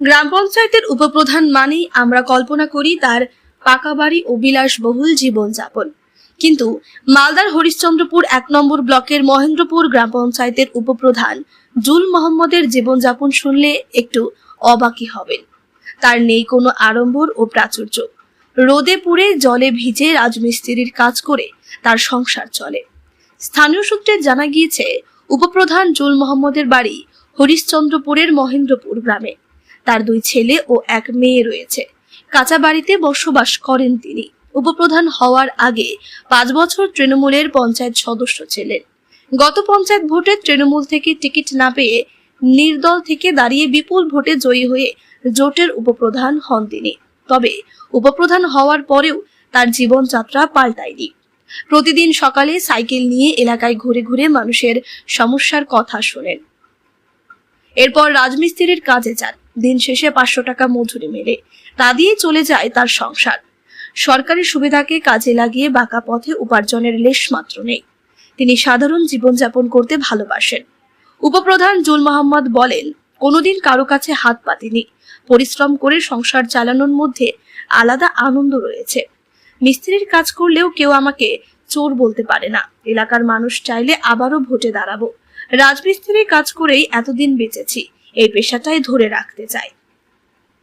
গ্রাম পঞ্চায়েতের উপপ্রধান মানেই আমরা কল্পনা করি তার পাকা বাড়ি ও বিলাসবহুল জীবনযাপন। কিন্তু মালদার হরিশ্চন্দ্রপুর এক নম্বর ব্লকের মহেন্দ্রপুর গ্রাম পঞ্চায়েতের উপপ্রধান জুল মোহাম্মদের জীবনযাপন শুনলে একটু অবাকি হবেন। তার নেই কোনো আড়ম্বর ও প্রাচুর্য। রোদে পুড়ে জলে ভিজে রাজমিস্ত্রির কাজ করে তার সংসার চলে। স্থানীয় সূত্রে জানা গিয়েছে, উপপ্রধান জুল মোহাম্মদের বাড়ি হরিশ্চন্দ্রপুরের মহেন্দ্রপুর গ্রামে। তার দুই ছেলে ও এক মেয়ে রয়েছে। কাঁচা বাড়িতে বসবাস করেন তিনি। উপপ্রধান হওয়ার আগে পাঁচ বছর তৃণমূলের পঞ্চায়েত সদস্য ছিলেন। গত পঞ্চায়েত ভোটে তৃণমূল থেকে টিকিট না পেয়ে নির্দল থেকে দাঁড়িয়ে বিপুল ভোটে জয়ী হয়ে জোটের উপপ্রধান হন তিনি। তবে উপপ্রধান হওয়ার পরেও তার জীবনযাত্রা পাল্টায়নি। প্রতিদিন সকালে সাইকেল নিয়ে এলাকায় ঘুরে ঘুরে মানুষের সমস্যার কথা শোনেন। এরপর রাজমিস্ত্রির কাজে যান। দিন শেষে পাঁচশো টাকা মজুরি মেলে। তা দিয়ে চলে যায় তার সংসার। সরকারি সুবিধাকে কাজে লাগিয়ে বাঁকা পথে উপার্জনের লেশ মাত্র নেই। তিনি সাধারণ জীবনযাপন করতে ভালোবাসেন। উপপ্রধান জুল মোহাম্মদ বলেন, কোনোদিন কারও কাছে হাত পাতেনি। পরিশ্রম করে সংসার চালানোর মধ্যে আলাদা আনন্দ রয়েছে। মিস্ত্রির কাজ করলেও কেউ আমাকে চোর বলতে পারে না। এলাকার মানুষ চাইলে আবারও ভোটে দাঁড়াবো। রাজমিস্ত্রির কাজ করেই এতদিন বেঁচেছি। এই পেশাটাই ধরে রাখতে চাই।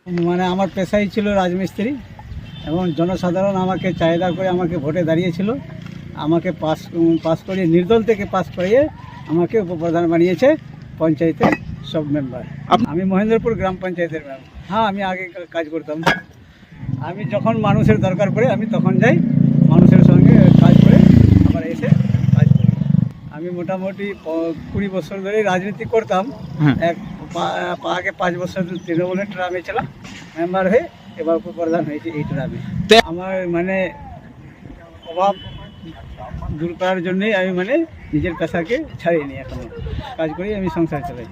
মানে আমার পেশাই ছিল রাজমিস্ত্রি এবং জনসাধারণ আমাকে চাহিদা করে আমাকে ভোটে দাঁড়িয়েছিল। আমাকে পাস পাস করিয়ে নির্দল থেকে পাস করিয়ে আমাকে উপপ্রধান বানিয়েছে পঞ্চায়েতের সব মেম্বার। আমি মহেন্দ্রপুর গ্রাম পঞ্চায়েতের মেম্বার হ্যাঁ আমি আগে কাজ করতাম। আমি যখন মানুষের দরকার পড়ে আমি তখন যাই মানুষের সঙ্গে কাজ করে আবার এসে কাজ করি। আমি মোটামুটি কুড়ি বছর ধরে রাজনীতি করতাম। এক পা- পা- আগে পাঁচ বছর তৃণমূলের ট্রামে ছিলাম মেম্বার হয়ে এবার উপপ্রধান হয়েছে এই ট্রামে। আমার মানে অভাব দূর করার জন্যই আমি মানে নিজের পেশাকে ছাড়িয়ে নিই এখনও। কাজ করি আমি সংসার চালাই।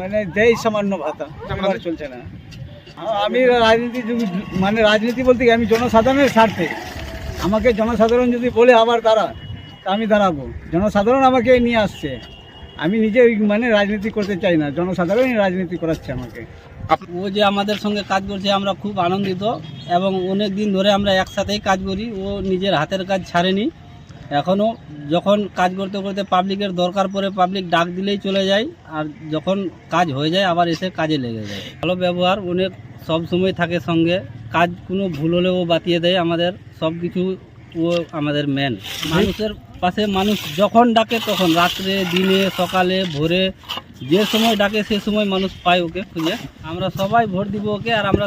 মানে দেয় সামান্য ভাতা এবার চলছে না। আমি রাজনীতি মানে রাজনীতি বলতে আমি জনসাধারণের স্বার্থে। আমাকে জনসাধারণ যদি বলে আবার দাঁড়া তা আমি দাঁড়াবো। জনসাধারণ আমাকে নিয়ে আসছে। আমি নিজে মানে রাজনীতি করতে চাই না জনসাধারণই রাজনীতি করাচ্ছে আমাকে। ও যে আমাদের সঙ্গে কাজ করছে আমরা খুব আনন্দিত এবং অনেক দিন ধরে আমরা একসাথেই কাজ করি ও নিজের হাতের কাজ ছাড়েনি। এখনও যখন কাজ করতে করতে পাবলিকের দরকার পড়ে পাবলিক ডাক দিলেই চলে যায় আর যখন কাজ হয়ে যায় আবার এসে কাজে লেগে যায়। ভালো ব্যবহার অনেক সব সময় থাকে সঙ্গে কাজ কোনো ভুল হলেও ও বাতিয়ে দেয় আমাদের সব কিছু ও আমাদের মেন মানুষের পাশে মানুষ যখন ডাকে তখন রাত্রে দিনে সকালে ভোরে যে সময় ডাকে সে সময় মানুষ পায় ওকে খুঁজে। আমরা সবাই ভোট দিব ওকে আর আমরা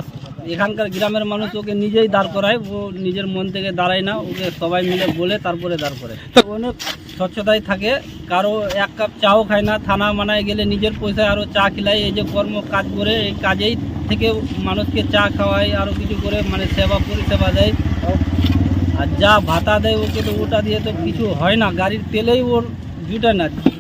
এখানকার গ্রামের মানুষ ওকে নিজেই দাঁড় করায় ও নিজের মন থেকে দাঁড়ায় না ওকে সবাই মিলে বলে তারপরে দাঁড় করে। অনেক স্বচ্ছতায় থাকে কারও এক কাপ চাও খায় না থানা মানায় গেলে নিজের পয়সায় আরও চা খিলায় এই যে কর্ম কাজ করে এই কাজেই থেকে মানুষকে চা খাওয়ায় আরও কিছু করে মানে সেবা পরিষেবা দেয়। আর যা ভাতা দেয় ওকে তো ওটা দিয়ে তো কিছু হয় না। গাড়ির তেলেই ওর জুটে না